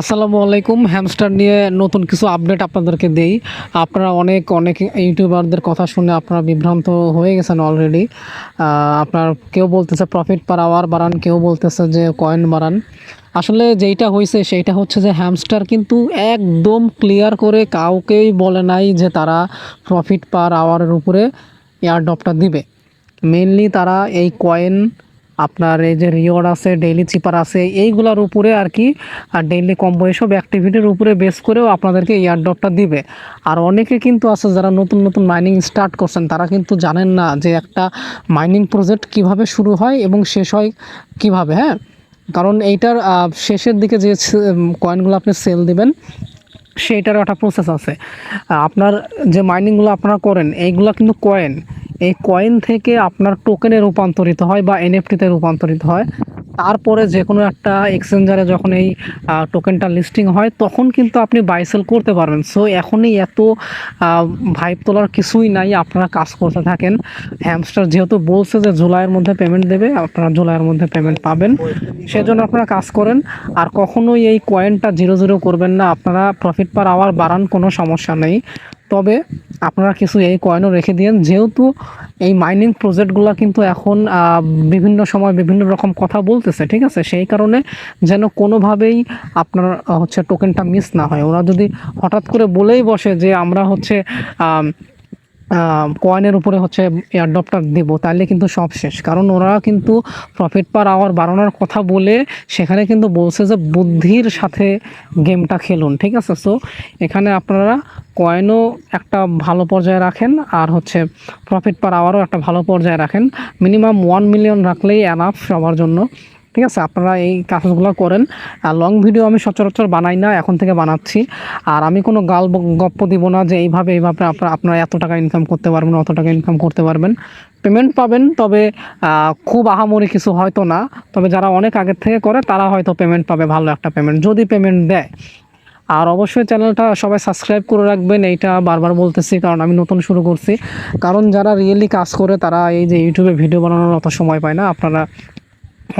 আসসালামু আলাইকুম। হ্যামস্টার নিয়ে নতুন কিছু আপডেট আপনাদেরকে দেই। আপনারা অনেক অনেক ইউটিউবারদের কথা শুনে আপনারা বিভ্রান্ত হয়ে গেছেন অলরেডি আপনার কেউ বলতেছে প্রফিট পার আওয়ার বাড়ান, কেউ বলতেছে যে কয়েন বাড়ান। আসলে যেইটা হয়েছে সেইটা হচ্ছে যে হ্যামস্টার কিন্তু একদম ক্লিয়ার করে কাউকেই বলে নাই যে তারা প্রফিট পার আওয়ারের উপরে এয়ারড্রপটা দিবে। মেনলি তারা এই কয়েন আপনার এই যে রিওয়ার্ড আছে ডেইলি চিপার আছে, এইগুলোর উপরে আর কি, আর ডেইলি কম্বো এসব অ্যাক্টিভিটির উপরে বেস করেও আপনাদেরকে এয়ারড্রপটা দিবে। আর অনেকে কিন্তু আছে যারা নতুন নতুন মাইনিং স্টার্ট করছেন, তারা কিন্তু জানেন না যে একটা মাইনিং প্রজেক্ট কীভাবে শুরু হয় এবং শেষ হয় কীভাবে হ্যাঁ? কারণ এইটার শেষের দিকে যে কয়েনগুলো আপনি সেল দিবেন, সেইটারও একটা প্রসেস আছে। আপনার যে মাইনিংগুলো আপনারা করেন, এইগুলো কিন্তু কয়েন এই কয়েন থেকে আপনার টোকেনে রূপান্তরিত হয় বা এনএফটিতে রূপান্তরিত হয়। তারপরে যে কোনো একটা এক্সচেঞ্জারে যখন এই টোকেনটা লিস্টিং হয়, তখন কিন্তু আপনি বাইসেল করতে পারবেন। সো এখনই এত ভাইব তোলার কিছুই নাই, আপনারা কাজ করতে থাকেন। হ্যামস্টার যেহেতু বলছে যে জুলাইয়ের মধ্যে পেমেন্ট দেবে, আপনারা জুলাইয়ের মধ্যে পেমেন্ট পাবেন। সেজন্য আপনারা কাজ করেন। আর কখনোই এই কয়েনটা জিরো জিরো করবেন না, আপনারা প্রফিট পার আওয়ার বাড়ান, কোনো সমস্যা নেই। তবে আপনারা কিছু এই কয়েনও রেখে দিন যেহেতু এই মাইনিং প্রজেক্টগুলো কিন্তু এখন বিভিন্ন সময় বিভিন্ন রকম কথা বলতেছে, ঠিক আছে? সেই কারণে যেন কোনোভাবেই আপনার হচ্ছে টোকেনটা মিস না হয়। ওরা যদি হঠাৎ করে বলেই বসে যে আমরা হচ্ছে কয়েনের উপরে হচ্ছে এয়ারড্রপটা দেবো, তাহলে কিন্তু সব শেষ। কারণ ওরা কিন্তু প্রফিট পার আওয়ার বাড়ানোর কথা বলে সেখানে কিন্তু বলছে যে বুদ্ধির সাথে গেমটা খেলুন, ঠিক আছে? সো এখানে আপনারা কয়েনও একটা ভালো পর্যায়ে রাখেন আর হচ্ছে প্রফিট পার আওয়ারও একটা ভালো পর্যায়ে রাখেন। মিনিমাম ওয়ান মিলিয়ন রাখলেই অ্যানাফ সবার জন্য। ঠিক আছে? আপনারা এই কাজগুলো করেন। আর লং ভিডিও আমি সচরাচর বানাই না, এখন থেকে বানাচ্ছি। আর আমি কোনো গাল গপ্প দিব না যে এইভাবে এইভাবে আপনারা আপনারা এত টাকা ইনকাম করতে পারবেন, অত টাকা ইনকাম করতে পারবেন। পেমেন্ট পাবেন, তবে খুব আহামরি কিছু হয়তো না। তবে যারা অনেক আগের থেকে করে, তারা হয়তো পেমেন্ট পাবে, ভালো একটা পেমেন্ট যদি পেমেন্ট দেয়। আর অবশ্যই চ্যানেলটা সবাই সাবস্ক্রাইব করে রাখবেন, এইটা বারবার বলতেছি, কারণ আমি নতুন শুরু করছি। কারণ যারা রিয়েলি কাজ করে, তারা এই যে ইউটিউবে ভিডিও বানানোর অত সময় পায় না। আপনারা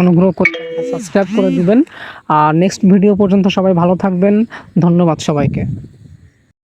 অনুগ্রহ করে সাবস্ক্রাইব করে দিবেন। আর নেক্সট ভিডিও পর্যন্ত সবাই ভালো থাকবেন। ধন্যবাদ সবাইকে।